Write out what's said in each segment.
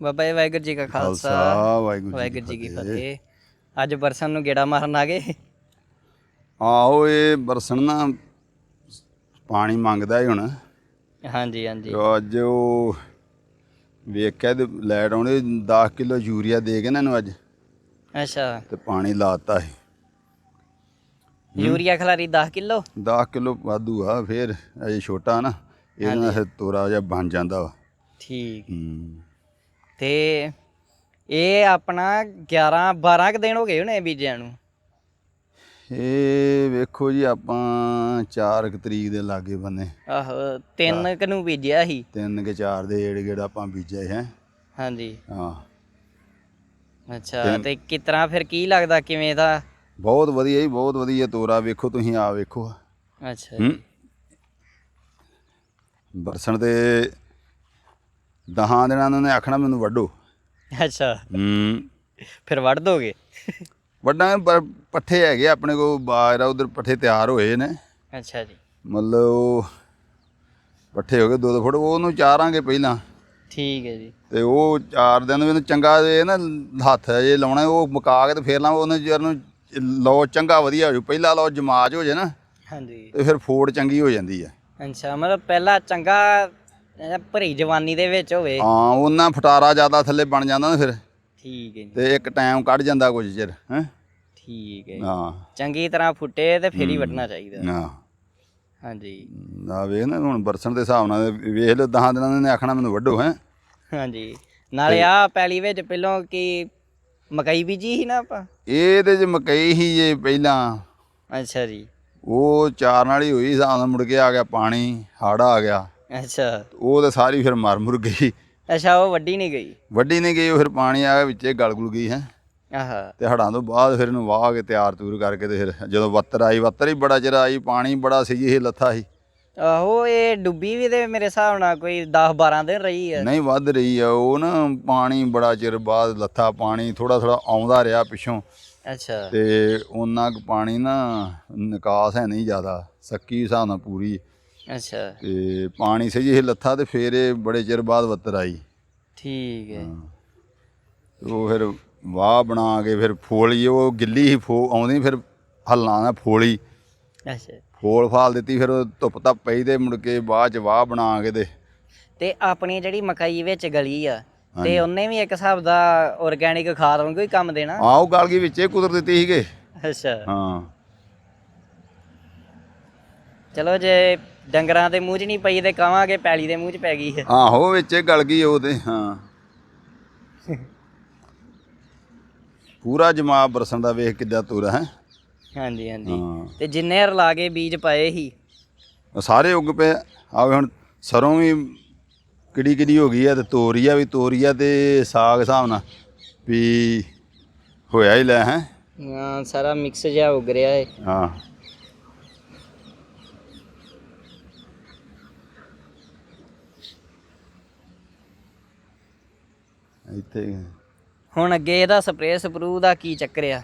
ਬਾਬਾ ਜੀ ਵਾਹਿਗੁਰੂ ਜੀ ਕਾ ਖਾਲਸਾ। ਖਾਲਸਾ ਵਾਹਿਗੁਰੂ ਜੀ ਕੀ ਫਤਿਹ। ਅੱਜ ਬਰਸਨ ਨੂੰ ਗੇੜਾ ਮਾਰਨ ਆ ਗਏ। ਆਹੋ ਇਹ ਬਰਸਣ ਨਾ ਪਾਣੀ ਮੰਗਦਾ ਹੀ ਹੁਣ। ਹਾਂਜੀ ਹਾਂਜੀ। ਅੱਜ ਉਹ ਵੇਖਿਆ ਤੇ ਲੈਟ ਆਉਣੇ 10 ਕਿਲੋ ਯੂਰੀਆ ਦੇ ਕੇ ਨਾ ਇਹਨੂੰ ਅੱਜ। ਅੱਛਾ। ਤੇ ਪਾਣੀ ਲਾਤਾ ਸੀ। ਯੂਰੀਆ ਖਲਾਰੀ 10 ਕਿਲੋ? 10 ਕਿਲੋ ਵਾਧੂ ਆ ਫੇਰ ਅਜੇ ਛੋਟਾ ਨਾ ਇਹਦੇ ਤੋਰਾ ਜਿਹਾ ਬਣ ਜਾਂਦਾ ਵਾ। ਠੀਕ। ਹੂੰ। ਤੇ ਇਹ ਆਪਣਾ 11 12 ਕ ਦਿਨ ਹੋ ਗਏ ਹੋਣੇ ਬੀਜਿਆਂ ਨੂੰ। ਇਹ ਵੇਖੋ ਜੀ ਆਪਾਂ 4 ਤਰੀਕ ਦੇ ਲਾਗੇ ਬੰਨੇ। ਆਹੋ ਤਿੰਨ ਕ ਨੂੰ ਬੀਜਿਆ ਸੀ। ਤਿੰਨ ਕੇ ਚਾਰ ਦੇ ਏੜ ਗੇੜ ਆਪਾਂ ਬੀਜਿਆ ਹੈ। ਹਾਂਜੀ। ਹਾਂ। ਅੱਛਾ ਤੇ ਕਿਤਨਾ ਫਿਰ ਕੀ ਲੱਗਦਾ ਕਿਵੇਂ ਦਾ? ਬਹੁਤ ਵਧੀਆ ਜੀ ਬਹੁਤ ਵਧੀਆ ਤੋਰਾ ਵੇਖੋ ਤੁਸੀਂ ਆ ਵੇਖੋ। ਅੱਛਾ ਬਰਸਣ ਦੇ ਦਹਾਂ ਦਿਨਾਂ ਨੂੰ ਨੇ ਆਖਣਾ ਮੈਨੂੰ ਵੱਢੋ। ਅੱਛਾ। ਹੂੰ। ਫਿਰ ਵੱਢ ਦੋਗੇ? ਵੱਡਾ ਪਰ ਪੱਠੇ ਹੈਗੇ ਆਪਣੇ ਕੋਲ ਬਾਜਰਾ ਉਧਰ ਪੱਠੇ ਤਿਆਰ ਹੋਏ ਨੇ। ਅੱਛਾ ਜੀ। ਮਤਲਬ ਉਹ ਪੱਠੇ ਹੋ ਗਏ ਦੋ ਦੋ ਫੁੱਟ ਉਹਨੂੰ ਚਾਰਾਂਗੇ ਪਹਿਲਾਂ। ਠੀਕ ਹੈ ਜੀ। ਤੇ ਉਹ ਚਾਰ ਦਿਨ ਮੈਨੂੰ ਚੰਗਾ ਜੇ ਨਾ ਹੱਥ ਜੇ ਲਾਉਣਾ ਉਹ ਮੁਕਾ ਕੇ ਤੇ ਫੇਰ ਲਾਂ ਉਹਨੂੰ ਜਰ ਨੂੰ ਲੋ ਚੰਗਾ ਵਧੀਆ ਹੋ ਜੂ ਪਹਿਲਾ ਲੋ ਜਮਾਜ ਹੋ ਜੇ ਨਾ। ਹਾਂਜੀ। ਤੇ ਫਿਰ ਫੋੜ ਚੰਗੀ ਹੋ ਜਾਂਦੀ ਹੈ। ਅੱਛਾ ਮਤਲਬ ਪਹਿਲਾਂ ਚੰਗਾ ਭਰੀ ਜਵਾਨੀ ਦੇ ਵਿੱਚ ਹੋਵੇ। ਹਾਂ ਉਹਨਾਂ ਫਟਾਰਾ ਜ਼ਿਆਦਾ ਥੱਲੇ ਬਣ ਜਾਂਦਾ ਨਾ ਫਿਰ। ਠੀਕ ਹੈ ਜੀ। ਤੇ ਇੱਕ ਟਾਈਮ ਕੱਢ ਜਾਂਦਾ ਕੁਝ ਚਿਰ ਹੈ? ਠੀਕ ਹੈ। ਹਾਂ। ਚੰਗੀ ਤਰ੍ਹਾਂ ਫੁੱਟੇ ਤੇ ਫਿਰ ਹੀ ਵੱਢਣਾ ਚਾਹੀਦਾ। ਹਾਂ ਹਾਂਜੀ। ਨਾ ਵੇਖ ਨਾ ਹੁਣ ਬਰਸਣ ਦੇ ਹਿਸਾਬ ਨਾਲ ਵੇਖ ਲਓ 10 ਦਿਨਾਂ ਦੇ ਨੇ ਆਖਣਾ ਮੈਨੂੰ ਵੱਢੋ ਹੈ? ਹਾਂਜੀ। ਨਾਲੇ ਆ ਪੈਲੀ ਵਿੱਚ ਪਹਿਲਾਂ ਕੀ ਮਕਈ ਬੀਜੀ ਸੀ ਨਾ ਆਪਾਂ? ਇਹਦੇ ਚ ਮਕਈ ਹੀ ਜੇ ਪਹਿਲਾਂ। ਅੱਛਾ ਜੀ। ਉਹ ਚਾਰ ਨਾਲ ਹੀ ਹੋਈ ਹਿਸਾਬ ਨਾਲ ਮੁੜ ਕੇ ਆ ਗਿਆ ਪਾਣੀ ਹੜ ਆ ਗਿਆ। ਅੱਛਾ। ਉਹ ਤੇ ਸਾਰੀ ਫਿਰ ਮਰ ਮੁਰ ਗਈ। ਅੱਛਾ ਉਹ ਵੱਡੀ ਨਹੀਂ ਗਈ? ਵੱਡੀ ਨਹੀਂ ਗਈ ਉਹ ਫਿਰ ਪਾਣੀ ਆ ਗਿਆ ਵਿੱਚੇ ਗਲ ਗੁਲ ਗਈ ਹੈ। ਆਹਾ। ਤੇ ਹੜਾਂ ਤੋਂ ਬਾਅਦ ਫਿਰ ਇਹਨੂੰ ਵਾਹ ਕੇ ਤਿਆਰ ਤੂਰ ਕਰਕੇ ਤੇ ਫਿਰ ਜਦੋਂ ਵੱਤਰ ਆਈ ਵੱਤਰ ਹੀ ਬੜਾ ਚਿਰ ਆਈ ਪਾਣੀ ਬੜਾ ਸੀ ਇਹ ਲੱਥਾ ਸੀ। ਆਹੋ ਇਹ ਡੁੱਬੀ ਵੀ ਤੇ ਮੇਰੇ ਹਿਸਾਬ ਨਾਲ ਕੋਈ 10 12 ਦਿਨ ਰਹੀ ਹੈ। ਨਹੀਂ ਵੱਧ ਰਹੀ ਆ। ਉਹ ਨਾ ਪਾਣੀ ਬੜਾ ਚਿਰ ਬਾਅਦ ਲੱਥਾ ਪਾਣੀ ਥੋੜਾ ਥੋੜਾ ਆਉਂਦਾ ਰਿਹਾ ਪਿੱਛੋਂ। ਅੱਛਾ। ਤੇ ਉਹਨਾਂ ਕੁ ਪਾਣੀ ਨਾ ਨਿਕਾਸ ਹੈ ਨਹੀਂ ਜ਼ਿਆਦਾ ਸੱਕੀ ਹਿਸਾਬ ਨਾਲ ਪੂਰੀ। ਅੱਛਾ। ਤੇ ਪਾਣੀ ਸਹੀ ਇਹ ਲੱਥਾ ਤੇ ਫਿਰ ਇਹ ਬੜੇ ਚਿਰ ਬਾਅਦ ਵੱਤਰ ਆਈ। ਠੀਕ ਹੈ। ਉਹ ਫਿਰ ਵਾਹ ਬਣਾ ਕੇ ਫਿਰ ਫੋਲੀ ਉਹ ਗਿੱਲੀ ਹੀ ਫੋ ਆਉਂਦੀ ਫਿਰ ਹੱਲਾਂ ਫੋਲੀ। ਅੱਛਾ। ਫੋਲ ਫਾਲ ਦਿੱਤੀ ਫਿਰ ਉਹ ਧੁੱਪ ਤਾਂ ਪਈ ਤੇ ਮੁੜ ਕੇ ਬਾਅਦ ਚ ਵਾਹ ਬਣਾ ਕੇ ਤੇ ਤੇ ਆਪਣੀ ਜਿਹੜੀ ਮਕਈ ਵਿੱਚ ਗਲੀ ਆ ਤੇ ਉਹਨੇ ਵੀ ਇੱਕ ਹਿਸਾਬ ਦਾ ਆਰਗੈਨਿਕ ਖਾਦ ਵਾਂਗੂ ਹੀ ਕੰਮ ਦੇਣਾ? ਆਹ ਉਹ ਗਲ ਗਈ ਵਿੱਚੇ ਕੁਦਰ ਦਿੱਤੀ ਸੀਗੇ। ਅੱਛਾ। ਹਾਂ। ਚਲੋ ਜੇ ਡੰਗਰਾਂ ਦੇ ਮੂੰਹ 'ਚ ਨਹੀਂ ਪਈ ਤੇ ਕਵਾਂਗੇ ਪੈਲੀ ਦੇ ਮੂੰਹ 'ਚ ਪੈ ਗਈ ਹੈ। ਆਹੋ ਵਿੱਚੇ ਗਲ ਗਈ ਉਹ ਤੇ ਹਾਂ। ਪੂਰਾ ਜਮਾ ਬਰਸਣ ਦਾ ਵੇਖ ਕਿੱਦਾਂ ਤੁਰਾ ਹੈ। ਹਾਂਜੀ ਹਾਂਜੀ। ਹਾਂ। ਤੇ ਜਿੰਨੇ ਰਲਾ ਕੇ ਬੀਜ ਪਏ ਸੀ। ਉਹ ਸਾਰੇ ਉੱਗ ਪਏ। ਆਵੇ ਹੁਣ ਸਰੋਂ ਵੀ ਕਿੜੀ ਕਿੜੀ ਹੋ ਗਈ ਆ ਤੇ ਤੋਰੀਆ ਵੀ ਤੋਰੀਆ ਤੇ ਸਾਗ ਹਿਸਾਬ ਨਾਲ ਵੀ ਹੋਇਆ ਹੀ ਲੈ ਹੈ। ਹਾਂ ਸਾਰਾ ਮਿਕਸ ਜਿਹਾ ਉਗ ਰਿਹਾ ਹੈ ਹਾਂ। ਇੱਥੇ ਹੁਣ ਅੱਗੇ ਇਹਦਾ ਸਪਰੇਅ ਸਪਰੂ ਦਾ ਕੀ ਚੱਕਰ ਆ?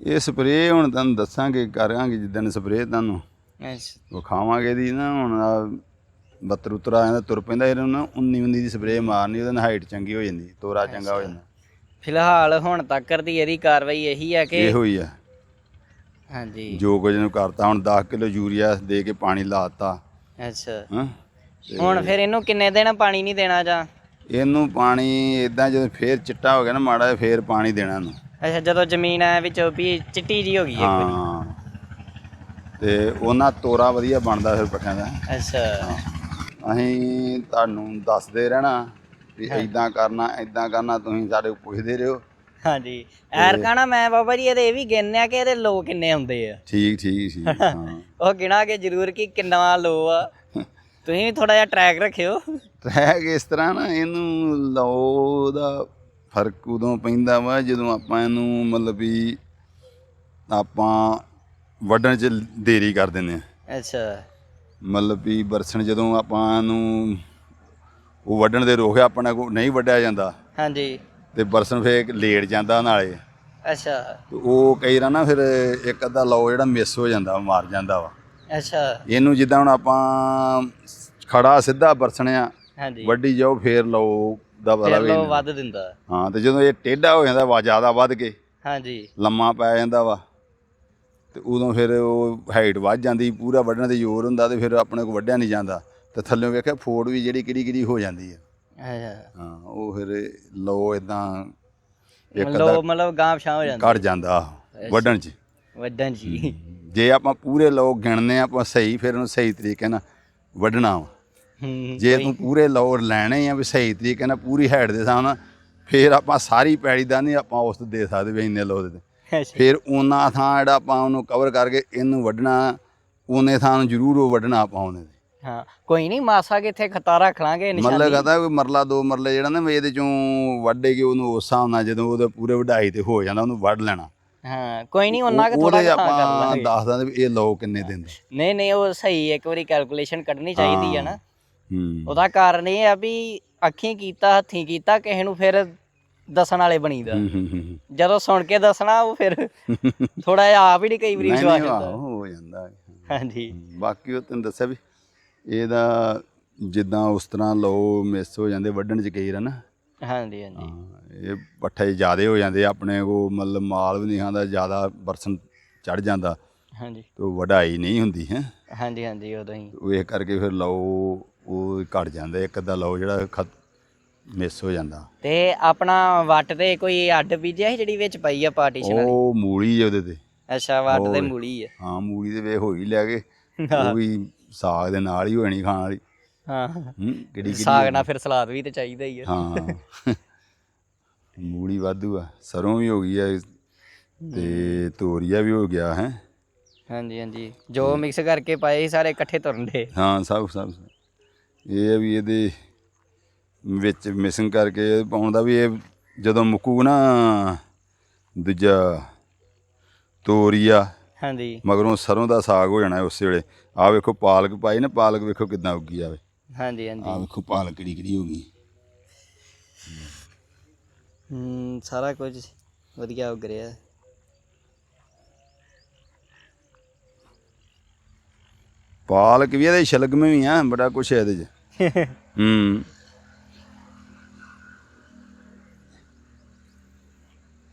ਇਹ ਸਪਰੇਅ ਹੁਣ ਤੁਹਾਨੂੰ ਦੱਸਾਂਗੇ ਕਰਾਂਗੇ ਜਿੱਦਣ ਸਪਰੇਅ ਤੁਹਾਨੂੰ। ਅੱਛਾ। ਵਿਖਾਵਾਂਗੇ ਦੀ ਨਾ ਹੁਣ ਆਹ ਬੱਤਰ ਉਤਰ ਆ ਜਾਂਦਾ ਤੁਰ ਪੈਂਦਾ ਇਹਨਾਂ ਨੂੰ 19 19 ਦੀ ਸਪਰੇਅ ਮਾਰਨੀ ਉਹਦੇ ਨਾਲ ਹਾਈਟ ਚੰਗੀ ਹੋ ਜਾਂਦੀ ਤੋਰਾ ਚੰਗਾ ਹੋ ਜਾਂਦਾ। ਫਿਲਹਾਲ ਹੁਣ ਤੱਕ ਦੀ ਇਹਦੀ ਕਾਰਵਾਈ ਇਹੀ ਆ ਕਿ ਇਹੋ ਹੀ ਆ। ਹਾਂਜੀ। ਜੋ ਕੁਝ ਨੂੰ ਕਰਤਾ ਹੁਣ 10 ਕਿਲੋ ਯੂਰੀਆ ਦੇ ਕੇ ਪਾਣੀ ਲਾਤਾ ਅੱਛਾ। ਹਾਂ? ਹੁਣ ਫਿਰ ਇਹਨੂੰ ਕਿੰਨੇ ਦਿਨ ਪਾਣੀ ਨਹੀਂ ਦੇਣਾ ਜਾਂ? ਇਹਨੂੰ ਪਾਣੀ ਇਦਾਂ ਜਦੋਂ ਫੇਰ ਚਿੱਟਾ ਹੋ ਗਿਆ ਨਾ ਮਾੜਾ ਜਿਹਾ ਫੇਰ ਪਾਣੀ ਦੇਣਾ ਇਹਨੂੰ। ਅੱਛਾ ਜਦੋਂ ਜ਼ਮੀਨ ਐ ਵਿੱਚੋਂ ਵੀ ਚਿੱਟੀ ਜੀ ਹੋ ਗਈ ਹਾਂ। ਤੇ ਉਹਨਾਂ ਤੋਰਾ ਵਧੀਆ ਬਣਦਾ ਫਿਰ ਪੱਠਿਆਂ ਦਾ। ਅੱਛਾ। ਅਸੀਂ ਤੁਹਾਨੂੰ ਦੱਸਦੇ ਰਹਿਣਾ ਵੀ ਇਦਾਂ ਕਰਨਾ ਇਦਾਂ ਕਰਨਾ ਤੁਸੀਂ ਸਾਡੇ ਕੋਲ ਪੁੱਛਦੇ ਰਹੋ। ਹਾਂਜੀ। ਐਰ ਕਹਣਾ ਮੈਂ ਬਾਬਾ ਜੀ ਇਹਦੇ ਇਹ ਵੀ ਗਿਣਨਿਆ ਕਿ ਇਹਦੇ ਲੋ ਕਿੰਨੇ ਹੁੰਦੇ ਆ? ਠੀਕ ਠੀਕ ਠੀਕ ਹਾਂ। ਉਹ ਗਿਣਾ ਕੇ ਜ਼ਰੂਰ ਕਿ ਕਿੰਨਾ ਲੋ ਆ। ਤੁਸੀਂ ਵੀ ਥੋੜਾ ਜਿਹਾ ਟਰੈਕ ਰੱਖਿਓ। ਟਰੈਕ ਇਸ ਤਰ੍ਹਾਂ ਨਾ ਇਹਨੂੰ ਲਓ ਦਾ ਫ਼ਰਕ ਉਦੋਂ ਪੈਂਦਾ ਵਾ ਜਦੋਂ ਆਪਾਂ ਇਹਨੂੰ ਮਤਲਬ ਵੀ ਆਪਾਂ ਵੱਢਣ ਚ ਦੇਰੀ ਕਰ ਦਿੰਦੇ ਆ ਅੱਛਾ। ਮਤਲਬ ਵੀ ਬਰਸਣ ਜਦੋਂ ਆਪਾਂ ਇਹਨੂੰ ਉਹ ਵੱਢਣ ਦੇ ਰੋਕਿਆ ਆਪਣਾ ਕੋ ਨਹੀਂ ਵੱਢਿਆ ਜਾਂਦਾ ਹਾਂਜੀ। ਤੇ ਬਰਸਣ ਫੇਰ ਲੇਟ ਜਾਂਦਾ ਨਾਲੇ। ਅੱਛਾ। ਉਹ ਕਈ ਵਾਰ ਨਾ ਫਿਰ ਇੱਕ ਅੱਧਾ ਲਓ ਜਿਹੜਾ ਮਿਸ ਹੋ ਜਾਂਦਾ ਮਾਰ ਜਾਂਦਾ ਵਾ। ਅੱਛਾ। ਇਹਨੂੰ ਜਿੱਦਾਂ ਹੁਣ ਆਪਾਂ ਖੜਾ ਸਿੱਧਾ ਬਰਸਣਿਆ ਹਾਂਜੀ। ਵੱਡੀ ਜਾਓ ਫੇਰ ਲਓ ਦਾ ਪਤਾ ਵੀ ਲੋ ਇੰਨਾ। ਵੱਧ ਦਿੰਦਾ। ਹਾਂ ਤੇ ਜਦੋਂ ਇਹ ਟੇਢਾ ਹੋ ਜਾਂਦਾ ਵਾ ਜ਼ਿਆਦਾ ਵੱਧ ਕੇ ਹਾਂਜੀ। ਲੰਮਾ ਪੈ ਜਾਂਦਾ ਵਾ ਤੇ ਉਦੋਂ ਫਿਰ ਉਹ ਹਾਈਟ ਵੱਧ ਜਾਂਦੀ ਪੂਰਾ ਵੱਢਣ ਤੇ ਜ਼ੋਰ ਹੁੰਦਾ ਤੇ ਫਿਰ ਆਪਣੇ ਕੋ ਵੱਢਿਆ ਨਹੀਂ ਜਾਂਦਾ। ਤੇ ਥੱਲੇ ਵੇਖਿਆ ਫੋੜ ਵੀ ਜਿਹੜੀ ਕਿਹੜੀ ਕਿਹੜੀ ਹੋ ਜਾਂਦੀ ਹੈ ਅੱਛਾ। ਹਾਂ ਉਹ ਫਿਰ ਲੋ ਇਦਾਂ ਇੱਕ ਲੋ ਅੱਧਾ ਮਤਲਬ ਗਾਂ ਪਛਾਂ ਹੋ ਜਾਂਦਾ। ਘਟ ਜਾਂਦਾ ਵੱਢਣ 'ਚ। ਵੱਡਣ ਜੀ ਜੇ ਆਪਾਂ ਪੂਰੇ ਲੋ ਗਿਣਨੇ ਆਪਾਂ ਸਹੀ ਫਿਰ ਉਹਨੂੰ ਸਹੀ ਤਰੀਕੇ ਨਾਲ ਵੱਢਣਾ ਵਾ। ਹੂੰ ਜੇ ਤੂੰ ਪੂਰੇ ਲੋਰ ਲੈਣੇ ਆ ਵੀ ਸਹੀ ਤਰੀਕੇ ਨਾਲ ਪੂਰੀ ਹਾਈਟ ਦੇ ਹਿਸਾਬ ਨਾਲ ਫਿਰ ਆਪਾਂ ਸਾਰੀ ਪੈੜੀ ਦਾ ਨਹੀਂ ਆਪਾਂ ਉਸ ਤੇ ਦੇ ਸਕਦੇ ਵੀ ਇੰਨੇ ਲੋ ਦੇ। ਫਿਰ ਉਹਨਾਂ ਥਾਂ ਜਿਹੜਾ ਆਪਾਂ ਉਹਨੂੰ ਕਵਰ ਕਰਕੇ ਇਹਨੂੰ ਵੱਢਣਾ ਉਹਨੇ ਥਾਂ ਨੂੰ ਜ਼ਰੂਰ ਉਹ ਵੱਢਣਾ ਆਪਾਂ ਉਹਨੇ। ਹਾਂ ਕੋਈ ਨਹੀਂ ਮਾਸਾ ਕਿੱਥੇ ਖਤਾ ਰੱਖ ਲਾਂਗੇ ਮਤਲਬ ਨਿਸ਼ਾਨੀ ਕਹਤਾ ਕੋਈ ਮਰਲਾ ਦੋ ਮਰਲੇ ਜਿਹੜਾ ਨਾ ਵੀ ਇਹਦੇ ਚੋਂ ਵੱਢੇ ਕੇ ਉਹਨੂੰ ਉਸ ਹਿਸਾਬ ਨਾਲ ਜਦੋਂ ਉਹਦੇ ਪੂਰੇ ਵਢਾਈ ਤੇ ਹੋ ਜਾਂਦਾ ਉਹਨੂੰ ਵੱਢ ਲੈਣਾ। ਹਾਂ ਕੋਈ ਨਹੀਂ ਉਹਨਾਂ ਕਿ ਥੋੜਾ ਉਹਦੇ ਕਰ ਆਪਾਂ ਲਾਂਗੇ ਦੱਸ ਦਾਂਗੇ ਵੀ ਇਹ ਲੋ ਕਿੰਨੇ ਦਿੰਦੇ ਨਹੀਂ ਨਹੀਂ ਉਹ ਸਹੀ ਇੱਕ ਵਾਰੀ ਕੈਲਕੂਲੇਸ਼ਨ ਕੱਢਣੀ ਚਾਹੀਦੀ ਆ ਨਾ। ਹੂੰ। ਉਹਦਾ ਕਾਰਨ ਇਹ ਆ ਵੀ ਅੱਖੀਂ ਕੀਤਾ ਹੱਥੀਂ ਕੀਤਾ ਕਿਸੇ ਨੂੰ ਫਿਰ ਦੱਸਣ ਵਾਲੇ ਬਣੀਦਾ। ਹੂੰ, ਹੂੰ, ਹੂੰ, ਹੂੰ। ਜਦੋਂ ਸੁਣ ਕੇ ਦੱਸਣਾ ਉਹ ਫਿਰ ਥੋੜਾ ਜਿਹਾ ਆਪ ਹੀ ਨਹੀਂ ਕਈ ਵਾਰੀ ਨਹੀਂ ਵਿਸ਼ਵਾਸ ਨਹੀਂ ਹੁੰਦਾ ਹੋ ਜਾਂਦਾ ਹੈ। ਹਾਂਜੀ। ਬਾਕੀ ਉਹ ਤੈਨੂੰ ਦੱਸਿਆ ਵੀ ਇਹਦਾ ਜਿੱਦਾਂ ਉਸ ਤਰ੍ਹਾਂ ਲੋ ਮਿਸ ਹੋ ਜਾਂਦੇ ਵੱਢਣ ਚ ਕਈ ਰ ਨਾ। ਹਾਂਜੀ ਹਾਂਜੀ। ਇਹ ਪੱਠੇ ਜ਼ਿਆਦੇ ਹੋ ਜਾਂਦੇ ਆ, ਆਪਣੇ ਕੋ ਮਤਲਬ ਮਾਲ ਵੀ ਨਹੀਂ ਖਾਂਦਾ ਜ਼ਿਆਦਾ ਬਰਸਨ ਚੜ ਜਾਂਦਾ। ਹਾਂਜੀ। ਤੇ ਉਹ ਵਢਾਈ ਨਹੀਂ ਹੁੰਦੀ ਹੈ? ਹਾਂਜੀ ਹਾਂਜੀ ਉਦੋਂ ਹੀ। ਉਹ ਇਹ ਕਰਕੇ ਫਿਰ ਲਓ ਉਹ ਘਟ ਜਾਂਦਾ ਇੱਕ ਅੱਧਾ ਲਓ ਜਿਹੜਾ ਖਤ ਮਿਸ ਹੋ ਜਾਂਦਾ। ਤੇ ਆਪਣਾ ਵੱਟ ਤੇ ਕੋਈ ਅੱਡ ਬੀਜਿਆ ਸੀ ਜਿਹੜੀ ਵਿੱਚ ਪਈ ਆ ਪਾਰਟੀਸ਼ਨ ਵਾਲੀ? ਉਹ ਮੂਲੀ ਹੈ ਉਹਦੇ ਤੇ। ਅੱਛਾ ਵੱਟ ਤੇ ਹੋਰ। ਮੂਲੀ ਆ। ਹਾਂ ਮੂਲੀ ਦੇ ਵੇ ਹੋਈ ਲਿਆ ਕੇ ਉਹ ਵੀ ਸਾਗ ਦੇ ਨਾਲ ਹੀ ਹੋਣੀ ਖਾਣ ਵਾਲੀ। ਹਾਂ। ਹੂੰ ਕਿਹੜੀ ਸਾਗ ਨਾਲ ਫਿਰ ਸਲਾਦ ਵੀ ਤੇ ਚਾਹੀਦਾ ਹੀ ਆ। ਹਾਂ। ਮੂਲੀ ਵਾਧੂ ਆ। ਸਰੋਂ ਵੀ ਹੋ ਗਈ ਆ ਤੇ ਤੋਰੀਆ ਵੀ ਹੋ ਗਿਆ ਹੈ। ਹਾਂਜੀ ਹਾਂਜੀ। ਜੋ ਮਿਕਸ ਕਰਕੇ ਪਾਏ ਸੀ ਸਾਰੇ ਇਕੱਠੇ ਤੁਰਨ ਦੇ। ਹਾਂ ਸਭ ਸਭ। ਸਭ। ਇਹ ਆ ਵੀ ਇਹਦੇ ਵਿੱਚ ਮਿਸਿੰਗ ਕਰਕੇ ਪਾਉਣ ਦਾ ਵੀ ਇਹ ਜਦੋਂ ਮੁੱਕੂ ਨਾ ਦੂਜਾ ਤੋਰੀਆ ਹਾਂਜੀ। ਮਗਰੋਂ ਸਰੋਂ ਦਾ ਸਾਗ ਹੋ ਜਾਣਾ ਉਸੇ ਵੇਲੇ। ਆ ਵੇਖੋ ਪਾਲਕ ਪਾਈ ਨਾ ਪਾਲਕ ਵੇਖੋ ਕਿਦਾਂ ਉੱਗੀ ਆਵੇ ਹਾਂਜੀ ਆ ਹਾਂਜੀ ਵੇਖੋ ਪਾਲਕ ਕਿਹੜੀ ਕਿਹੜੀ ਹੋ ਗਈ। ਹੂੰ ਸਾਰਾ ਕੁਝ ਵਧੀਆ ਉੱਗ ਰਿਹਾ। ਪਾਲਕ ਵੀ ਇਹਦੇ ਸ਼ਲਗਮ ਵੀ ਆ ਬੜਾ ਕੁਛ ਹੈ ਇਹਦੇ 'ਚ। ਹੂੰ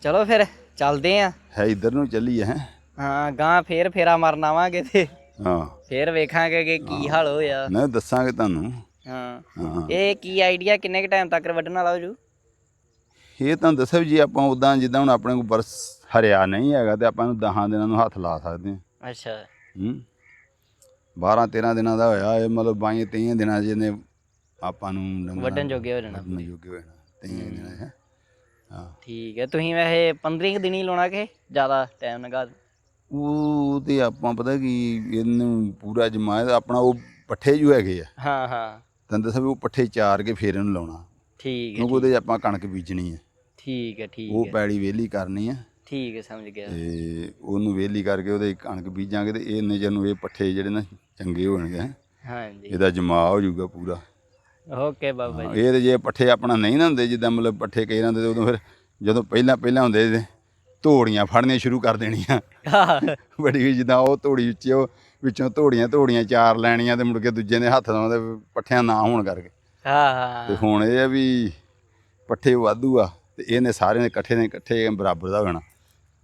ਚਲੋ ਫਿਰ ਚੱਲਦੇ ਆ। ਹੈ ਇਧਰ ਨੂੰ ਚੱਲੀ ਹੈ। ਹਾਂ ਗਾਂ ਫੇਰ ਫੇਰਾ ਮਾਰਨ ਆਵਾਂਗੇ ਤੇ। ਹਾਂ। ਫੇਰ ਵੇਖਾਂਗੇ ਕਿ ਕੀ ਹਾਲ ਹੋਇਆ। ਮੈਂ ਦੱਸਾਂਗੇ ਤੁਹਾਨੂੰ। ਹਾਂ। ਹਾਂ। ਇਹ ਕੀ ਆਈਡੀਆ ਕਿੰਨੇ ਕ ਟਾਈਮ ਤੱਕ ਵੱਢਣ ਵਾਲਾ ਹੋ ਜੂ? ਇਹ ਤਾਂ ਦੱਸਿਆ ਵੀ ਜੀ ਆਪਾਂ ਉਦਾਂ ਜਿੱਦਾਂ ਹੁਣ ਆਪਣੇ ਕੋਲ ਬਰਸ ਹਰਿਆ ਨਹੀਂ ਹੈਗਾ ਤੇ ਆਪਾਂ ਨੂੰ 10 ਦਿਨਾਂ ਨੂੰ ਹੱਥ ਲਾ ਸਕਦੇ ਹਾਂ। ਅੱਛਾ। ਹੂੰ। 12 13 ਦਿਨਾਂ ਦਾ ਹੋਇਆ ਇਹ ਮਤਲਬ 22 23 ਦਿਨਾਂ 'ਚ ਇਹਨੇ ਆਪਾਂ ਨੂੰ ਡੰਗਰਾਂ ਵੱਢਣ ਜੋਗੇ ਹੋ ਜਾਣਾ। ਵੱਢਣ ਜੋਗੇ ਹੋ ਜਾਣਾ 23 ਦਿਨਾਂ ਹੈਂ। ਹਾਂ। ਠੀਕ ਹੈ ਤੁਸੀਂ ਵੈਸੇ 15 ਕੁ ਦਿਨ ਹੀ ਲਾਉਣਾ ਕਿ ਜ਼ਿਆਦਾ ਟਾਈਮ ਲਗਾ ਉਹ ਤੇ ਆਪਾਂ ਪਤਾ ਕੀ ਇਹਨੂੰ ਪੂਰਾ ਜਮਾਇਆ ਆਪਣਾ ਉਹ ਪੱਠੇ ਜੂ ਹੈਗੇ ਆ। ਹਾਂ ਹਾਂ। ਤੈਨੂੰ ਦੱਸਾਂ ਵੀ ਉਹ ਪੱਠੇ ਚਾਰ ਕੇ ਫੇਰ ਇਹਨੂੰ ਲਾਉਣਾ। ਠੀਕ ਹੈ ਕਿਉਂਕਿ ਉਹਦੇ 'ਚ ਆਪਾਂ ਕਣਕ ਬੀਜਣੀ ਹੈ ਠੀਕ ਹੈ ਠੀਕ ਉਹ ਹੈ। ਪੈੜੀ ਵੇਲੀ ਕਰਨੀ ਹੈ ਠੀਕ ਹੈ ਸਮਝ ਗਿਆ। ਤੇ ਉਹਨੂੰ ਵੇਲੀ ਕਰਕੇ ਉਹਦੇ ਕਣਕ ਬੀਜਾਂਗੇ ਤੇ ਇਹ ਇੰਨੇ ਚਿਰ ਨੂੰ ਇਹ ਪੱਠੇ ਜਿਹੜੇ ਨਾ ਚੰਗੇ ਹੋਣਗੇ ਹੈਂ। ਹਾਂਜੀ। ਇਹਦਾ ਜਮਾ ਹੋ ਜਾਊਗਾ ਪੂਰਾ। ਓਕੇ ਬਾਬਾ ਹਾਂ, ਇਹ ਤੇ ਜੇ ਪੱਠੇ ਆਪਣਾ ਨਹੀਂ ਨਾ ਹੁੰਦੇ ਜਿੱਦਾਂ ਮਤਲਬ ਪੱਠੇ ਕਈ ਰਹਿੰਦੇ ਤੇ ਉਦੋਂ ਫਿਰ ਜਦੋਂ ਪਹਿਲਾਂ ਪਹਿਲਾਂ ਹੁੰਦੇ ਸੀ ਧੋੜੀਆਂ ਫੜਨੀਆਂ ਸ਼ੁਰੂ ਕਰ ਦੇਣੀਆਂ। ਬੜੀ ਜਿੱਦਾਂ ਉਹ ਧੋੜੀ ਵਿੱਚ ਉਹ ਵਿੱਚੋਂ ਧੋੜੀਆਂ ਧੋੜੀਆਂ ਚਾਰ ਲੈਣੀਆਂ ਤੇ ਮੁੜ ਕੇ ਦੂਜੇ ਨੇ ਹੱਥ ਲਾਉਂਦੇ ਪੱਠਿਆਂ ਨਾ ਹੋਣ ਕਰਕੇ। ਹਾਂ ਤੇ ਹੁਣ ਇਹ ਆ ਵੀ ਪੱਠੇ ਵਾਧੂ ਆ ਤੇ ਇਹਨੇ ਸਾਰਿਆਂ ਦੇ ਇਕੱਠੇ ਨੇ ਇਕੱਠੇ ਬਰਾਬਰ ਦਾ ਹੋਣਾ।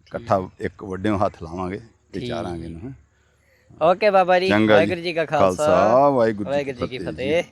ਇਕੱਠਾ ਇੱਕ ਵੱਡਿਓਂ ਹੱਥ ਲਾਵਾਂਗੇ ਤੇ ਚਾਰਾਂਗੇ ਹੈਂ। ਓਕੇ ਬਾਬਾ ਜੀ। ਵਾਹਿਗੁਰੂ ਜੀ ਕਾ ਖਾਲਸਾ। ਵਾਹਿਗੁਰੂ ਜੀ ਕੀ ਫਤਿਹ।